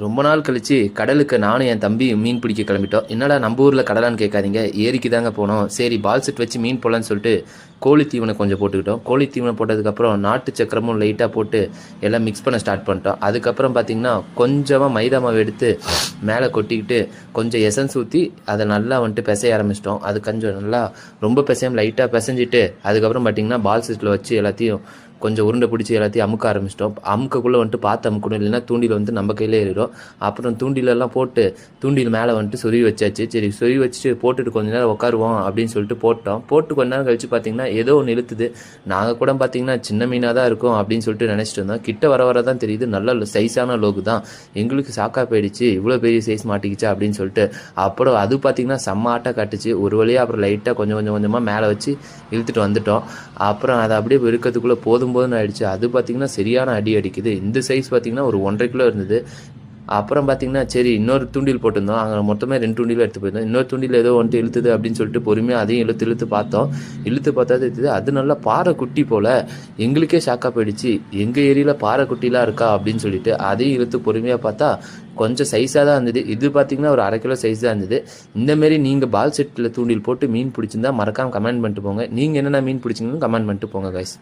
ரொம்ப நாள் கழித்து கடலுக்கு நானும் என் தம்பி மீன் பிடிக்க கிளம்பிட்டோம். என்னடா நம்ம ஊரில் கடலான்னு கேட்காதீங்க. ஏரிக்கு தாங்க போனோம். சரி பால் செட் வச்சு மீன் போடலான்னு சொல்லிட்டு கோழி தீவனை கொஞ்சம் போட்டுக்கிட்டோம். கோழி தீவனை போட்டதுக்கப்புறம் நாட்டு சக்கரமும் லைட்டாக போட்டு எல்லாம் மிக்ஸ் பண்ண ஸ்டார்ட் பண்ணிட்டோம். அதுக்கப்புறம் பார்த்தீங்கன்னா கொஞ்சமாக மைதா மாவு எடுத்து மேலே கொட்டிக்கிட்டு கொஞ்சம் எசன்ஸ் ஊற்றி அதை நல்லா வந்துட்டு பிசைய ஆரம்பிச்சிட்டோம். அது கொஞ்சம் நல்லா ரொம்ப பிசையாமல் லைட்டாக பிசைஞ்சிட்டு அதுக்கப்புறம் பார்த்தீங்கன்னா பால் செட்டில் வச்சு எல்லாத்தையும் கொஞ்சம் உருண்டை பிடிச்சி எல்லாத்தையும் அமுக்க ஆரம்பிச்சிட்டோம். அமுக்கக்குள்ளே வந்துட்டு பார்த்து அமுக்கணும். இல்லைன்னா தூண்டில் வந்து நம்ம கையிலே ஏறிடும். அப்புறம் தூண்டிலெல்லாம் போட்டு தூண்டில் மேலே வந்துட்டு சொருவி வச்சாச்சு. சரி சொருவி வச்சுட்டு போட்டுட்டு கொஞ்ச நேரம் உட்காருவோம் அப்படின்னு சொல்லிட்டு போட்டோம். போட்டு கொஞ்ச நேரம் கழிச்சு பார்த்தீங்கன்னா ஏதோ ஒன்று இழுத்துது. நாங்கள் கூட பார்த்தீங்கன்னா சின்ன மீனாக தான் இருக்கும் அப்படின்னு சொல்லிட்டு நினச்சிட்டு இருந்தோம். கிட்ட வர வர தான் தெரியுது. நல்ல சைஸான லோகு தான். எங்களுக்கு சாக்கா போயிடுச்சு. இவ்வளோ பெரிய சைஸ் மாட்டிக்கிச்சா அப்படின்னு சொல்லிட்டு. அப்புறம் அது பார்த்தீங்கன்னா செம்ம ஆட்டாக காட்டுச்சு. ஒரு வழியாக அப்புறம் லைட்டாக கொஞ்சம் கொஞ்சம் கொஞ்சமாக மேலே வச்சு இழுத்துட்டு வந்துட்டோம். அப்புறம் அதை அப்படியே இருக்கிறதுக்குள்ளே போதும் போதும்னு ஆயிடுச்சு. அது பார்த்திங்கன்னா சரியான அடி அடிக்குது. இந்த சைஸ் பார்த்தீங்கன்னா ஒரு ஒன்றரை கிலோ இருந்தது. அப்புறம் பார்த்தீங்கன்னா சரி இன்னொரு தூண்டில் போட்டிருந்தோம். அங்கே மொத்தமே ரெண்டு தூண்டில் எடுத்து போயிருந்தோம். இன்னொரு தூண்டில் ஏதோ வந்துட்டு இழுத்துது அப்படின்னு சொல்லிட்டு பொறுமையாக அதையும் இழுத்து இழுத்து பார்த்தோம். இழுத்து பார்த்தா தெரியுது அது நல்லா பாறை குட்டி போல். எங்களுக்கே ஷாக்காக போயிடுச்சு. எங்கள் ஏரியாவில் பாறை குட்டிலாம் இருக்கா அப்படின்னு சொல்லிட்டு அதையும் இழுத்து பொறுமையாக பார்த்தா கொஞ்சம் சைஸாக தான் இருந்தது. இது பார்த்தீங்கன்னா ஒரு அரை கிலோ சைஸ் தான் இருந்தது. இந்தமாரி நீங்கள் பால் செட்டில் தூண்டில் போட்டு மீன் பிடிச்சிருந்தா மறக்காமல் கமெண்ட் பண்ணிட்டு போங்க. நீங்கள் என்னென்ன மீன் பிடிச்சிங்கன்னு கமெண்ட் பண்ணிட்டு போங்க கைஸ்